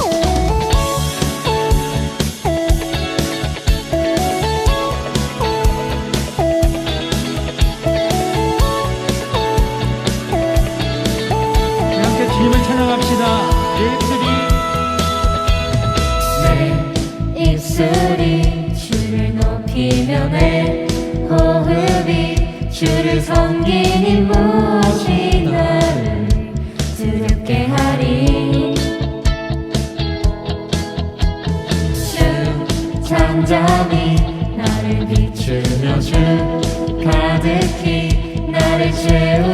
Oh. Deo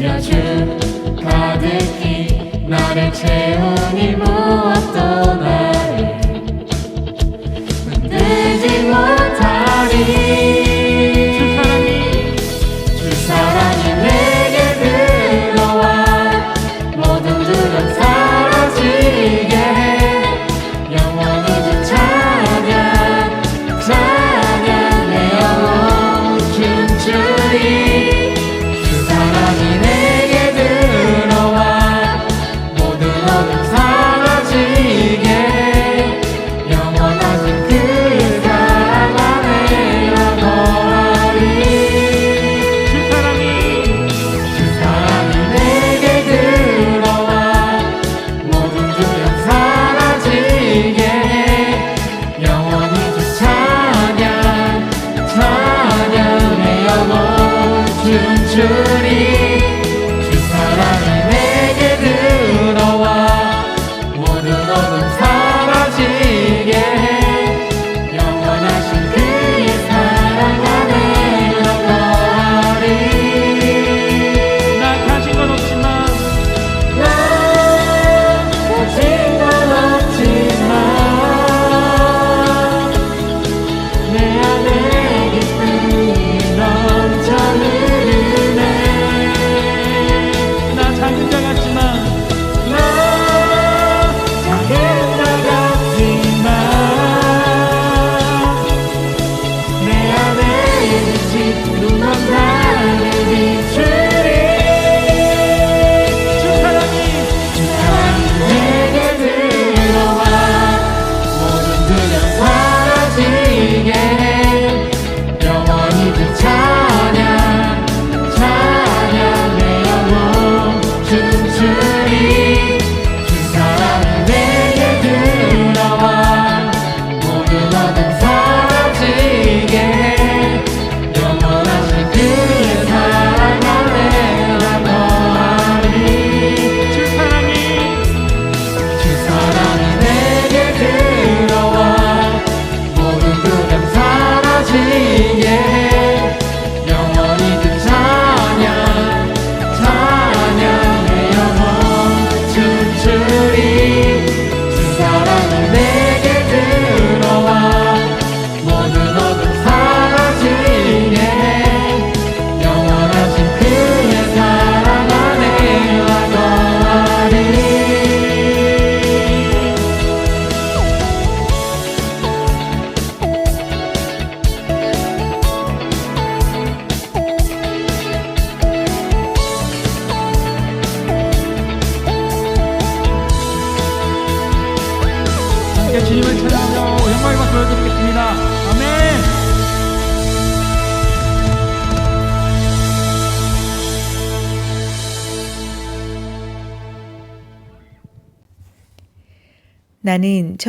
주며 주 가득히 나를 채우니 무엇도 나 joy.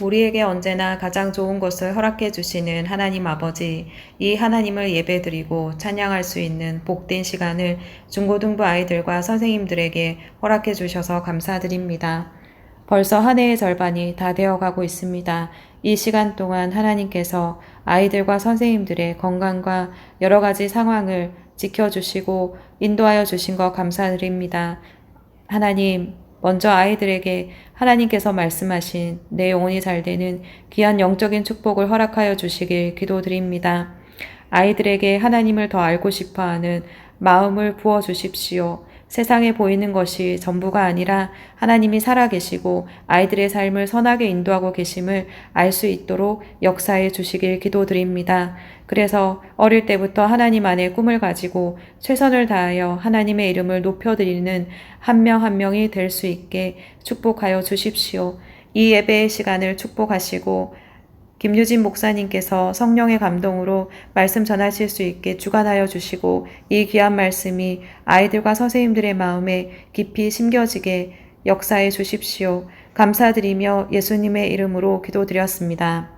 우리에게 언제나 가장 좋은 것을 허락해 주시는 하나님 아버지, 이 하나님을 예배드리고 찬양할 수 있는 복된 시간을 중고등부 아이들과 선생님들에게 허락해 주셔서 감사드립니다. 벌써 한 해의 절반이 다 되어 가고 있습니다. 이 시간 동안 하나님께서 아이들과 선생님들의 건강과 여러 가지 상황을 지켜주시고 인도하여 주신 것 감사드립니다. 하나님, 먼저 아이들에게 하나님께서 말씀하신 내 영혼이 잘 되는 귀한 영적인 축복을 허락하여 주시길 기도드립니다. 아이들에게 하나님을 더 알고 싶어 하는 마음을 부어 주십시오. 세상에 보이는 것이 전부가 아니라 하나님이 살아계시고 아이들의 삶을 선하게 인도하고 계심을 알 수 있도록 역사해 주시길 기도드립니다. 그래서 어릴 때부터 하나님 안에 꿈을 가지고 최선을 다하여 하나님의 이름을 높여드리는 한 명한 명이 될 수 있게 축복하여 주십시오. 이 예배의 시간을 축복하시고 김유진 목사님께서 성령의 감동으로 말씀 전하실 수 있게 주관하여 주시고 이 귀한 말씀이 아이들과 선생님들의 마음에 깊이 심겨지게 역사해 주십시오. 감사드리며 예수님의 이름으로 기도드렸습니다.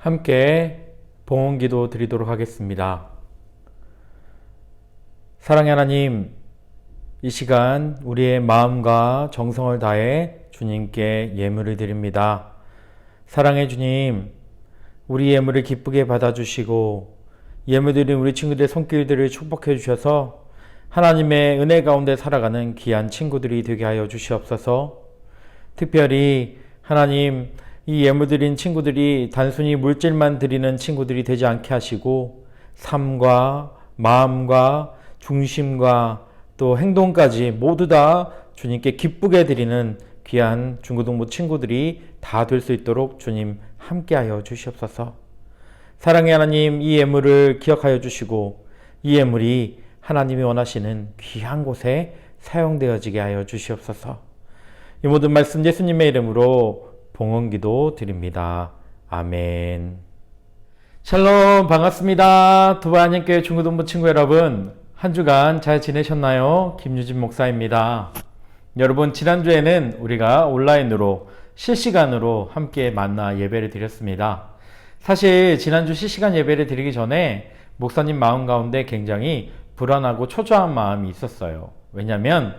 함께 봉헌 기도 드리도록 하겠습니다. 사랑의 하나님, 이 시간 우리의 마음과 정성을 다해 주님께 예물을 드립니다. 사랑의 주님, 우리 예물을 기쁘게 받아주시고 예물 드린 우리 친구들의 손길들을 축복해 주셔서 하나님의 은혜 가운데 살아가는 귀한 친구들이 되게 하여 주시옵소서. 특별히 하나님 이 예물 드린 친구들이 단순히 물질만 드리는 친구들이 되지 않게 하시고 삶과 마음과 중심과 또 행동까지 모두 다 주님께 기쁘게 드리는 귀한 중고등부 친구들이 다 될 수 있도록 주님 함께하여 주시옵소서. 사랑의 하나님 이 예물을 기억하여 주시고 이 예물이 하나님이 원하시는 귀한 곳에 사용되어지게 하여 주시옵소서. 이 모든 말씀 예수님의 이름으로 봉헌기도 드립니다. 아멘. 샬롬 반갑습니다. 두바안님께 중고등부 친구 여러분 한 주간 잘 지내셨나요? 김유진 목사입니다. 여러분 지난주에는 우리가 온라인으로 실시간으로 함께 만나 예배를 드렸습니다. 사실 지난주 실시간 예배를 드리기 전에 목사님 마음 가운데 굉장히 불안하고 초조한 마음이 있었어요. 왜냐면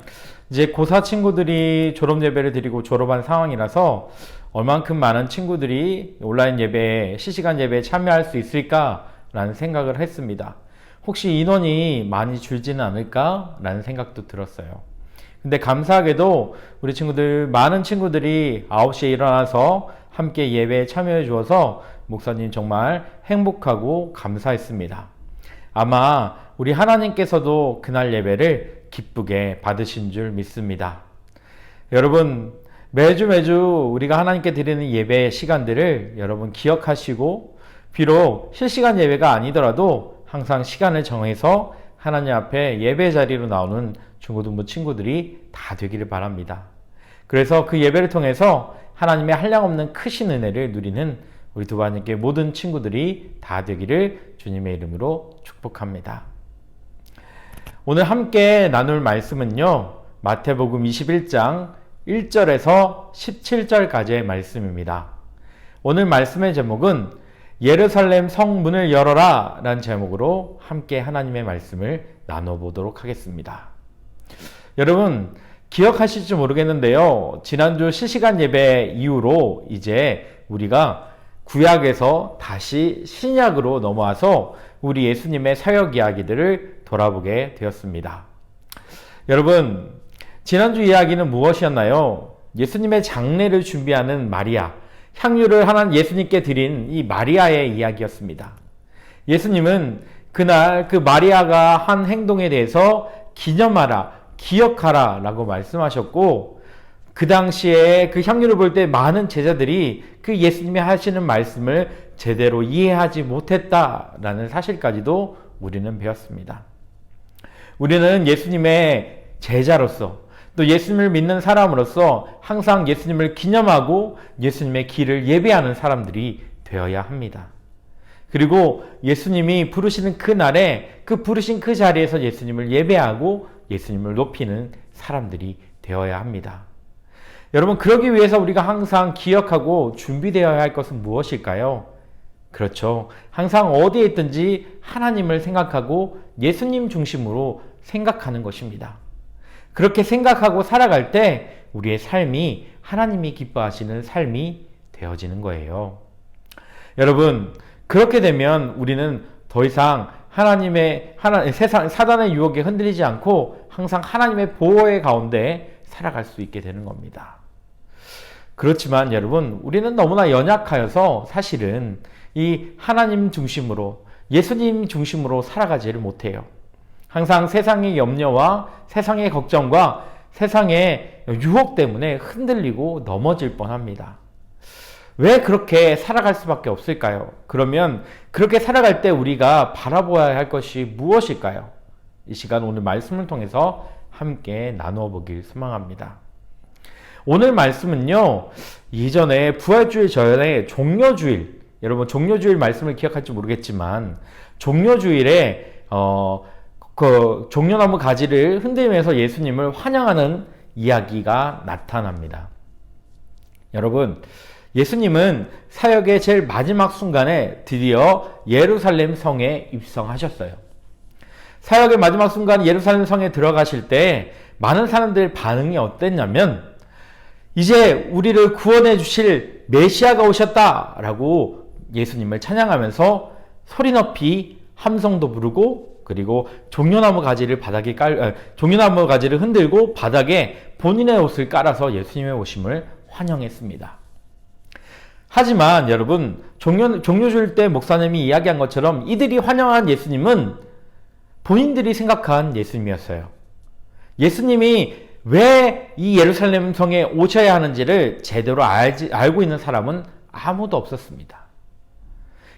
이제 고4 친구들이 졸업 예배를 드리고 졸업한 상황이라서 얼만큼 많은 친구들이 온라인 예배에 실시간 예배에 참여할 수 있을까라는 생각을 했습니다. 혹시 인원이 많이 줄지는 않을까라는 생각도 들었어요. 근데 감사하게도 우리 친구들 많은 친구들이 9시에 일어나서 함께 예배에 참여해 주어서 목사님 정말 행복하고 감사했습니다. 아마 우리 하나님께서도 그날 예배를 기쁘게 받으신 줄 믿습니다. 여러분 매주 매주 우리가 하나님께 드리는 예배 시간들을 여러분 기억하시고 비록 실시간 예배가 아니더라도 항상 시간을 정해서 하나님 앞에 예배 자리로 나오는 중고등부 친구들이 다 되기를 바랍니다. 그래서 그 예배를 통해서 하나님의 한량없는 크신 은혜를 누리는 우리 두바님께 모든 친구들이 다 되기를 주님의 이름으로 축복합니다. 오늘 함께 나눌 말씀은요. 마태복음 21장 1절에서 17절까지의 말씀입니다. 오늘 말씀의 제목은 예루살렘 성문을 열어라 라는 제목으로 함께 하나님의 말씀을 나눠보도록 하겠습니다. 여러분, 기억하실지 모르겠는데요. 지난주 실시간 예배 이후로 이제 우리가 구약에서 다시 신약으로 넘어와서 우리 예수님의 사역 이야기들을 돌아보게 되었습니다. 여러분, 지난주 이야기는 무엇이었나요? 예수님의 장례를 준비하는 마리아, 향유를 하나 예수님께 드린 이 마리아의 이야기였습니다. 예수님은 그날 그 마리아가 한 행동에 대해서 기념하라, 기억하라 라고 말씀하셨고, 그 당시에 그 향유를 볼 때 많은 제자들이 그 예수님이 하시는 말씀을 제대로 이해하지 못했다라는 사실까지도 우리는 배웠습니다. 우리는 예수님의 제자로서 또 예수님을 믿는 사람으로서 항상 예수님을 기념하고 예수님의 길을 예배하는 사람들이 되어야 합니다. 그리고 예수님이 부르시는 그 날에 그 부르신 그 자리에서 예수님을 예배하고 예수님을 높이는 사람들이 되어야 합니다. 여러분, 그러기 위해서 우리가 항상 기억하고 준비되어야 할 것은 무엇일까요? 그렇죠. 항상 어디에 있든지 하나님을 생각하고 예수님 중심으로 생각하는 것입니다. 그렇게 생각하고 살아갈 때 우리의 삶이 하나님이 기뻐하시는 삶이 되어지는 거예요. 여러분, 그렇게 되면 우리는 더 이상 하나님의 하나 세상 사단의 유혹에 흔들리지 않고 항상 하나님의 보호의 가운데 살아갈 수 있게 되는 겁니다. 그렇지만 여러분, 우리는 너무나 연약하여서 사실은 이 하나님 중심으로 예수님 중심으로 살아가지를 못해요. 항상 세상의 염려와 세상의 걱정과 세상의 유혹 때문에 흔들리고 넘어질 뻔합니다. 왜 그렇게 살아갈 수밖에 없을까요? 그러면 그렇게 살아갈 때 우리가 바라보아야 할 것이 무엇일까요? 이 시간 오늘 말씀을 통해서 함께 나누어 보길 소망합니다. 오늘 말씀은요, 이전에 부활주일 전에 종려주일, 여러분 종려주일 말씀을 기억할지 모르겠지만, 종려주일에, 어, 그 종려나무 가지를 흔들면서 예수님을 환영하는 이야기가 나타납니다. 여러분, 예수님은 사역의 제일 마지막 순간에 드디어 예루살렘 성에 입성하셨어요. 사역의 마지막 순간 예루살렘 성에 들어가실 때 많은 사람들 반응이 어땠냐면 이제 우리를 구원해 주실 메시아가 오셨다라고 예수님을 찬양하면서 소리 높이 함성도 부르고 그리고 종려나무 가지를 바닥에 깔 아, 종려나무 가지를 흔들고 바닥에 본인의 옷을 깔아서 예수님의 오심을 환영했습니다. 하지만 여러분 종료 종료주일 때 목사님이 이야기한 것처럼 이들이 환영한 예수님은 본인들이 생각한 예수님이었어요. 예수님이 왜 이 예루살렘 성에 오셔야 하는지를 제대로 알지, 알고 있는 사람은 아무도 없었습니다.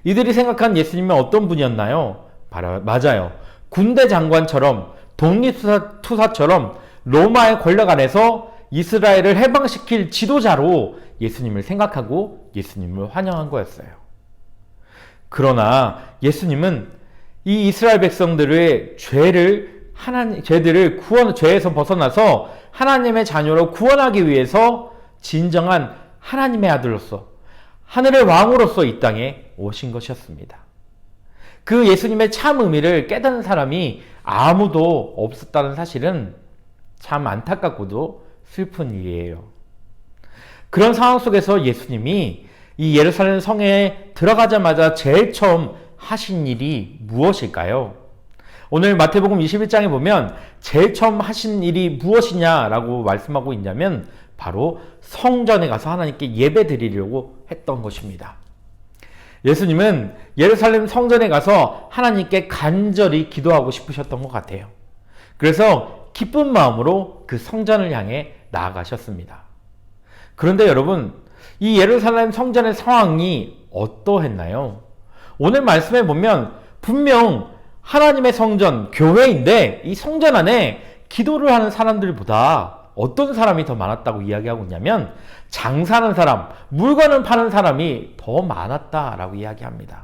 이들이 생각한 예수님은 어떤 분이었나요? 바로 맞아요. 군대 장관처럼 독립투사처럼 로마의 권력 안에서 이스라엘을 해방시킬 지도자로 예수님을 생각하고 예수님을 환영한 거였어요. 그러나 예수님은 이 이스라엘 백성들의 죄를 하나님 죄들을 구원 죄에서 벗어나서 하나님의 자녀로 구원하기 위해서 진정한 하나님의 아들로서 하늘의 왕으로서 이 땅에 오신 것이었습니다. 그 예수님의 참 의미를 깨닫는 사람이 아무도 없었다는 사실은 참 안타깝고도 슬픈 일이에요. 그런 상황 속에서 예수님이 이 예루살렘 성에 들어가자마자 제일 처음 하신 일이 무엇일까요? 오늘 마태복음 21장에 보면 제일 처음 하신 일이 무엇이냐라고 말씀하고 있냐면 바로 성전에 가서 하나님께 예배 드리려고 했던 것입니다. 예수님은 예루살렘 성전에 가서 하나님께 간절히 기도하고 싶으셨던 것 같아요. 그래서 기쁜 마음으로 그 성전을 향해 나아가셨습니다. 그런데 여러분, 이 예루살렘 성전의 상황이 어떠했나요? 오늘 말씀에 보면 분명 하나님의 성전, 교회인데 이 성전 안에 기도를 하는 사람들보다 어떤 사람이 더 많았다고 이야기하고 있냐면 장사하는 사람, 물건을 파는 사람이 더 많았다라고 이야기합니다.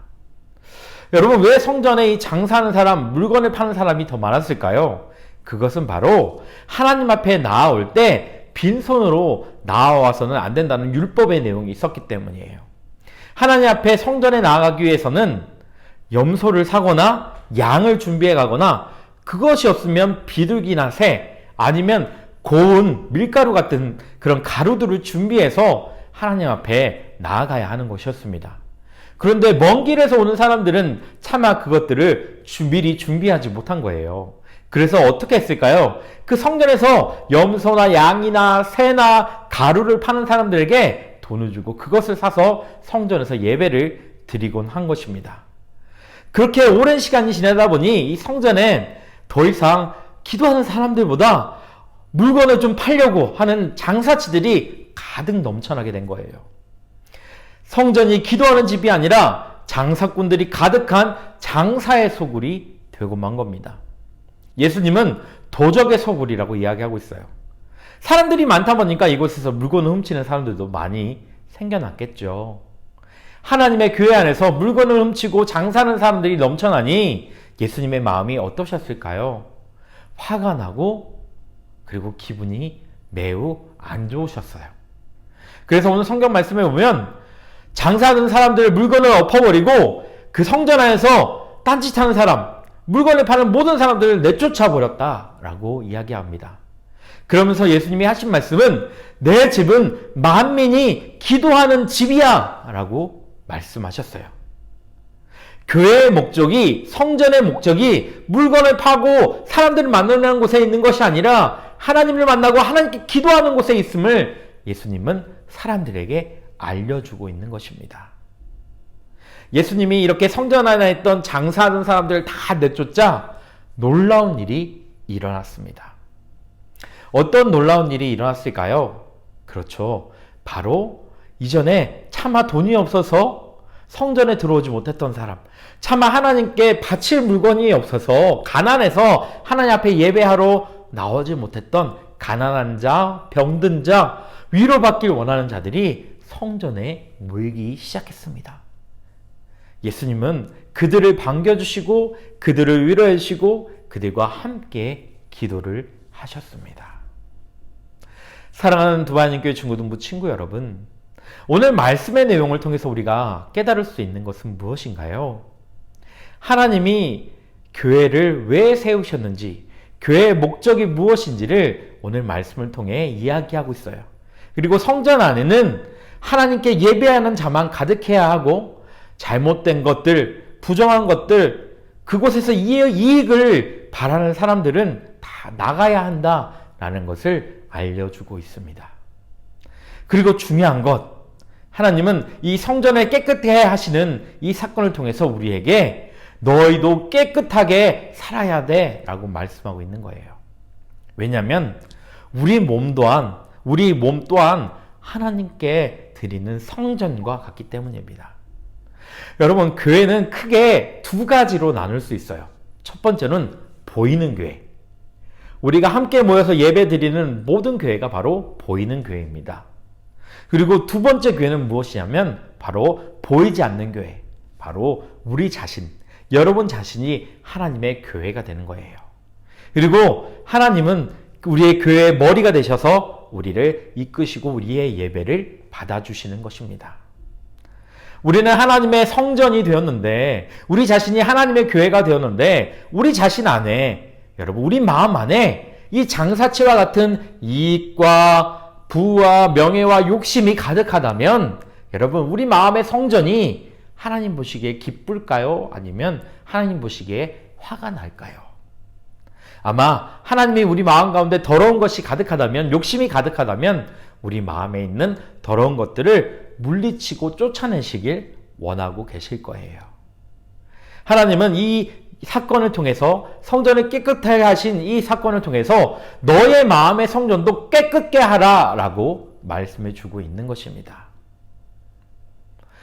여러분 왜 성전에 이 장사하는 사람, 물건을 파는 사람이 더 많았을까요? 그것은 바로 하나님 앞에 나아올 때 빈손으로 나와서는 안 된다는 율법의 내용이 있었기 때문이에요. 하나님 앞에 성전에 나아가기 위해서는 염소를 사거나 양을 준비해 가거나 그것이 없으면 비둘기나 새 아니면 고운 밀가루 같은 그런 가루들을 준비해서 하나님 앞에 나아가야 하는 것이었습니다. 그런데 먼 길에서 오는 사람들은 차마 그것들을 주- 미리 준비하지 못한 거예요. 그래서 어떻게 했을까요? 그 성전에서 염소나 양이나 새나 가루를 파는 사람들에게 돈을 주고 그것을 사서 성전에서 예배를 드리곤 한 것입니다. 그렇게 오랜 시간이 지나다 보니 이 성전엔 더 이상 기도하는 사람들보다 물건을 좀 팔려고 하는 장사치들이 가득 넘쳐나게 된 거예요. 성전이 기도하는 집이 아니라 장사꾼들이 가득한 장사의 소굴이 되고 만 겁니다. 예수님은 도적의 소굴이라고 이야기하고 있어요. 사람들이 많다 보니까 이곳에서 물건을 훔치는 사람들도 많이 생겨났겠죠. 하나님의 교회 안에서 물건을 훔치고 장사하는 사람들이 넘쳐나니 예수님의 마음이 어떠셨을까요? 화가 나고 그리고 기분이 매우 안 좋으셨어요. 그래서 오늘 성경 말씀에 보면 장사하는 사람들 물건을 엎어버리고 그 성전 안에서 딴짓하는 사람, 물건을 파는 모든 사람들을 내쫓아 버렸다라고 이야기합니다. 그러면서 예수님이 하신 말씀은 내 집은 만민이 기도하는 집이야 라고 말씀하셨어요. 교회의 목적이 성전의 목적이 물건을 파고 사람들을 만나는 곳에 있는 것이 아니라 하나님을 만나고 하나님께 기도하는 곳에 있음을 예수님은 사람들에게 알려주고 있는 것입니다. 예수님이 이렇게 성전 안에 있던 장사하는 사람들을 다 내쫓자 놀라운 일이 일어났습니다. 어떤 놀라운 일이 일어났을까요? 그렇죠. 바로 이전에 차마 돈이 없어서 성전에 들어오지 못했던 사람, 차마 하나님께 바칠 물건이 없어서 가난해서 하나님 앞에 예배하러 나오지 못했던 가난한 자, 병든 자, 위로받길 원하는 자들이 성전에 모이기 시작했습니다. 예수님은 그들을 반겨주시고 그들을 위로해 주시고 그들과 함께 기도를 하셨습니다. 사랑하는 두바님교회 중고등부 친구 여러분, 오늘 말씀의 내용을 통해서 우리가 깨달을 수 있는 것은 무엇인가요? 하나님이 교회를 왜 세우셨는지, 교회의 목적이 무엇인지를 오늘 말씀을 통해 이야기하고 있어요. 그리고 성전 안에는 하나님께 예배하는 자만 가득해야 하고, 잘못된 것들, 부정한 것들, 그곳에서 이익을 바라는 사람들은 다 나가야 한다라는 것을 알려주고 있습니다. 그리고 중요한 것, 하나님은 이 성전을 깨끗해 하시는 이 사건을 통해서 우리에게 너희도 깨끗하게 살아야 돼 라고 말씀하고 있는 거예요. 왜냐하면 우리 몸 또한, 우리 몸 또한 하나님께 드리는 성전과 같기 때문입니다. 여러분, 교회는 크게 두 가지로 나눌 수 있어요. 첫 번째는 보이는 교회. 우리가 함께 모여서 예배 드리는 모든 교회가 바로 보이는 교회입니다. 그리고 두 번째 교회는 무엇이냐면 바로 보이지 않는 교회. 바로 우리 자신, 여러분 자신이 하나님의 교회가 되는 거예요. 그리고 하나님은 우리의 교회의 머리가 되셔서 우리를 이끄시고 우리의 예배를 받아주시는 것입니다. 우리는 하나님의 성전이 되었는데, 우리 자신이 하나님의 교회가 되었는데, 우리 자신 안에, 여러분, 우리 마음 안에 이 장사치와 같은 이익과 부와 명예와 욕심이 가득하다면, 여러분, 우리 마음의 성전이 하나님 보시기에 기쁠까요? 아니면 하나님 보시기에 화가 날까요? 아마 하나님이 우리 마음 가운데 더러운 것이 가득하다면, 욕심이 가득하다면, 우리 마음에 있는 더러운 것들을 물리치고 쫓아내시길 원하고 계실 거예요. 하나님은 이 사건을 통해서 성전을 깨끗하게 하신 이 사건을 통해서 너의 마음의 성전도 깨끗게 하라 라고 말씀해 주고 있는 것입니다.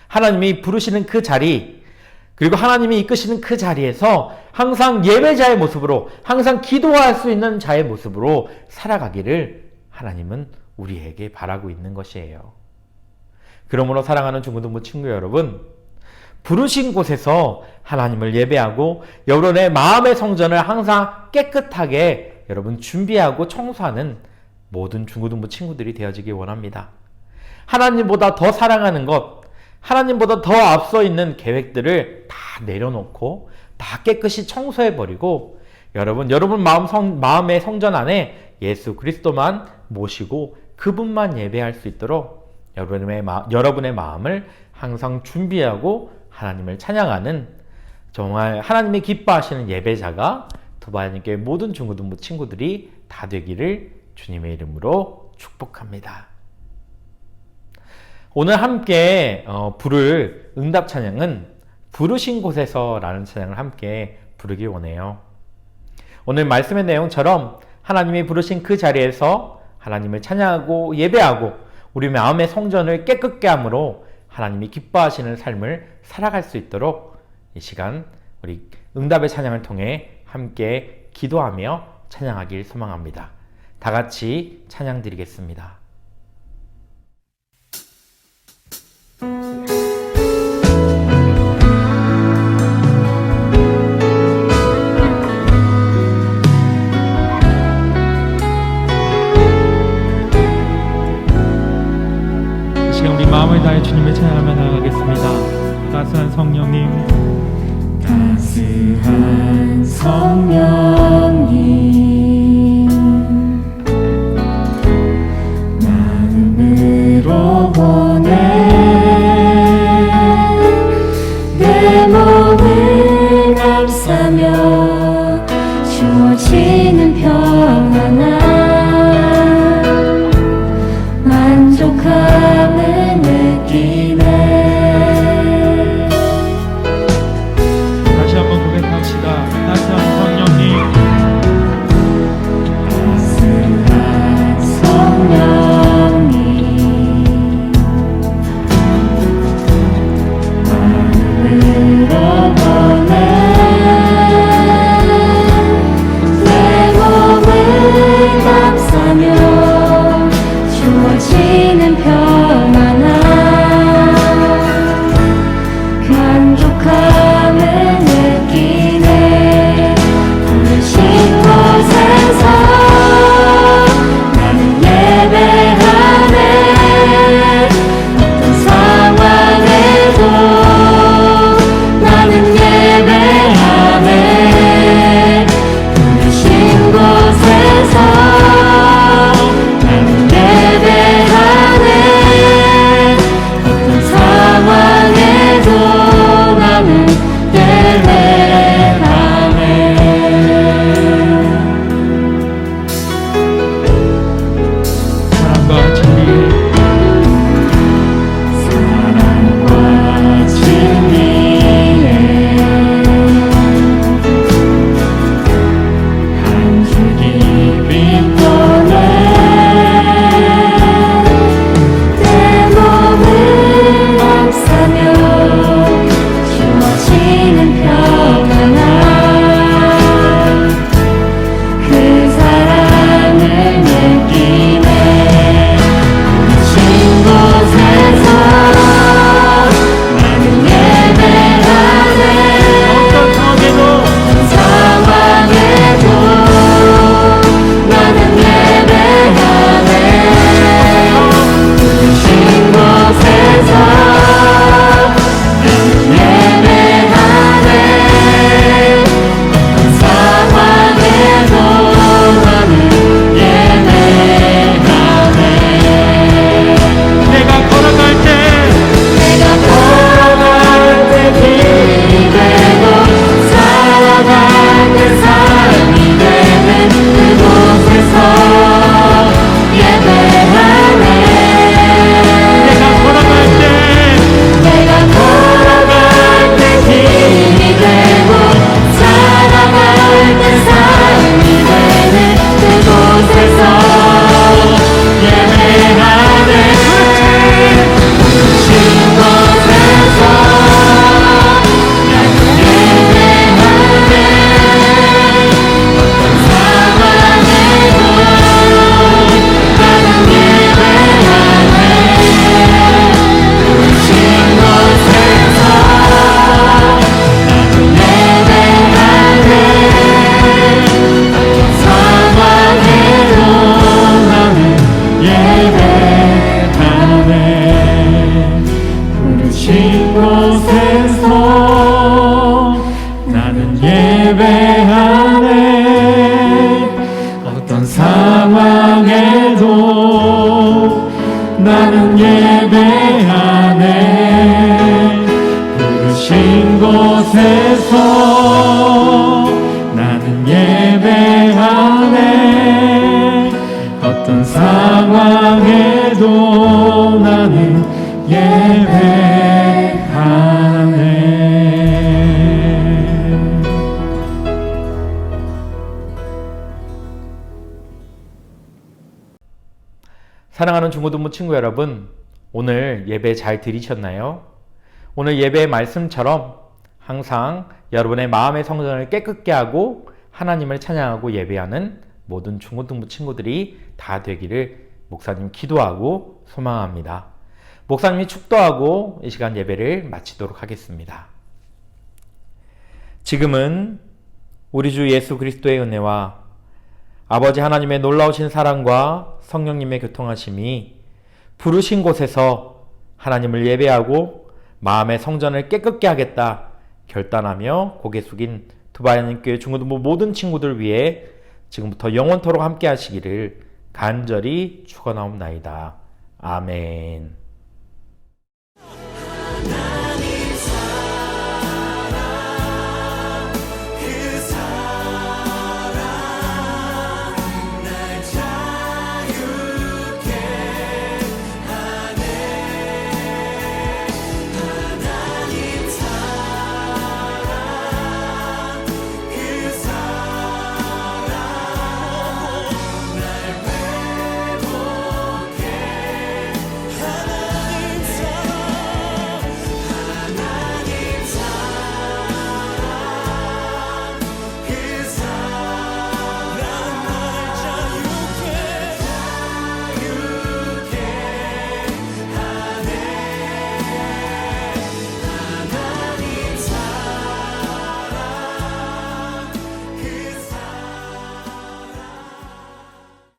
하나님이 부르시는 그 자리, 그리고 하나님이 이끄시는 그 자리에서 항상 예배자의 모습으로, 항상 기도할 수 있는 자의 모습으로 살아가기를 하나님은 우리에게 바라고 있는 것이에요. 그러므로 사랑하는 중고등부 친구 여러분, 부르신 곳에서 하나님을 예배하고 여러분의 마음의 성전을 항상 깨끗하게 여러분 준비하고 청소하는 모든 중고등부 친구들이 되어지기 원합니다. 하나님보다 더 사랑하는 것, 하나님보다 더 앞서 있는 계획들을 다 내려놓고 다 깨끗이 청소해 버리고 여러분, 여러분 마음 성, 마음의 성전 안에 예수 그리스도만 모시고 그분만 예배할 수 있도록 여러분의, 마, 여러분의 마음을 항상 준비하고 하나님을 찬양하는 정말 하나님이 기뻐하시는 예배자가 두바야님께 모든 중고등부 친구들이 다 되기를 주님의 이름으로 축복합니다. 오늘 함께 어, 부를 응답 찬양은 부르신 곳에서라는 찬양을 함께 부르기 원해요. 오늘 말씀의 내용처럼 하나님이 부르신 그 자리에서 하나님을 찬양하고 예배하고 우리 마음의 성전을 깨끗게 함으로 하나님이 기뻐하시는 삶을 살아갈 수 있도록 이 시간 우리 응답의 찬양을 통해 함께 기도하며 찬양하길 소망합니다. 다 같이 찬양 드리겠습니다. 마음을 다해 나아 따스한 성령님, 따스한 성령님, 사랑하는 중고등부 친구 여러분, 오늘 예배 잘 들으셨나요? 오늘 예배의 말씀처럼 항상 여러분의 마음의 성전을 깨끗게 하고 하나님을 찬양하고 예배하는 모든 중고등부 친구들이 다 되기를 목사님 기도하고 소망합니다. 목사님이 축도하고 이 시간 예배를 마치도록 하겠습니다. 지금은 우리 주 예수 그리스도의 은혜와 아버지 하나님의 놀라우신 사랑과 성령님의 교통하심이 부르신 곳에서 하나님을 예배하고 마음의 성전을 깨끗게 하겠다 결단하며 고개 숙인 두바야님교회 중고등부 모든 친구들 위해 지금부터 영원토록 함께 하시기를 간절히 축원하옵나이다. 아멘.